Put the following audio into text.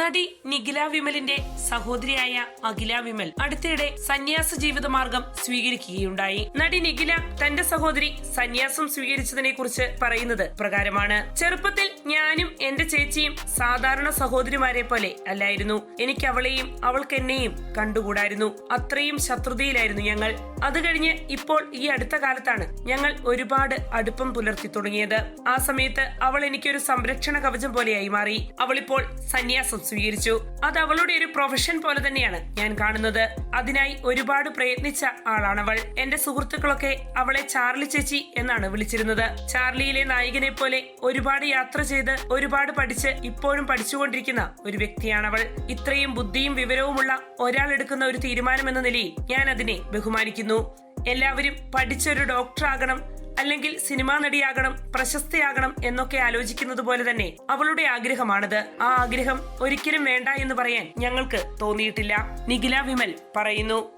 നടി നിഖില വിമലിന്റെ സഹോദരിയായ അഖില വിമൽ അടുത്തിടെ സന്യാസ ജീവിതമാർഗം സ്വീകരിക്കുകയുണ്ടായി. നടി നിഖില തന്റെ സഹോദരി സന്യാസം സ്വീകരിച്ചതിനെ കുറിച്ച് പറയുന്നത് പ്രകാരമാണ്. ചെറുപ്പത്തിൽ ഞാനും എന്റെ ചേച്ചിയും സാധാരണ സഹോദരിമാരെ പോലെ അല്ലായിരുന്നു. എനിക്ക് അവളെയും അവൾക്ക് എന്നെയും കണ്ടുകൂടായിരുന്നു. അത്രയും ശത്രുതയിലായിരുന്നു ഞങ്ങൾ. അത് കഴിഞ്ഞ് ഇപ്പോൾ ഈ അടുത്ത കാലത്താണ് ഞങ്ങൾ ഒരുപാട് അടുപ്പം പുലർത്തി തുടങ്ങിയത്. ആ സമയത്ത് അവൾ എനിക്കൊരു സംരക്ഷണ കവചം പോലെയായി മാറി. അവളിപ്പോൾ സന്യാസം സ്വീകരിച്ചു. അത് അവളുടെ ഒരു പ്രൊഫഷൻ പോലെ തന്നെയാണ് ഞാൻ കാണുന്നത്. അതിനായി ഒരുപാട് പ്രയത്നിച്ച ആളാണവൾ. എന്റെ സുഹൃത്തുക്കളൊക്കെ അവളെ ചാർലി ചേച്ചി എന്നാണ് വിളിച്ചിരുന്നത്. ചാർലിയിലെ നായികനെ പോലെ ഒരുപാട് യാത്ര ചെയ്ത് ഒരുപാട് പഠിച്ച് ഇപ്പോഴും പഠിച്ചുകൊണ്ടിരിക്കുന്ന ഒരു വ്യക്തിയാണ് അവൾ ഇത്രയും ബുദ്ധിയും വിവരവുമുള്ള ഒരാൾ എടുക്കുന്ന ഒരു തീരുമാനം എന്ന നിലയിൽ ഞാൻ അതിനെ ബഹുമാനിക്കുന്നു. എല്ലാവരും പഠിച്ചൊരു ഡോക്ടർ ആകണം. അല്ലെങ്കിൽ സിനിമാ നടിയാകണം പ്രശസ്തയാകണം എന്നൊക്കെ ആലോചിക്കുന്നത് പോലെ തന്നെ അവളുടെ ആഗ്രഹമാണത്. ആ ആഗ്രഹം ഒരിക്കലും വേണ്ട എന്ന് പറയാൻ ഞങ്ങൾക്ക് തോന്നിയിട്ടില്ല. നിഖില വിമൽ പറയുന്നു.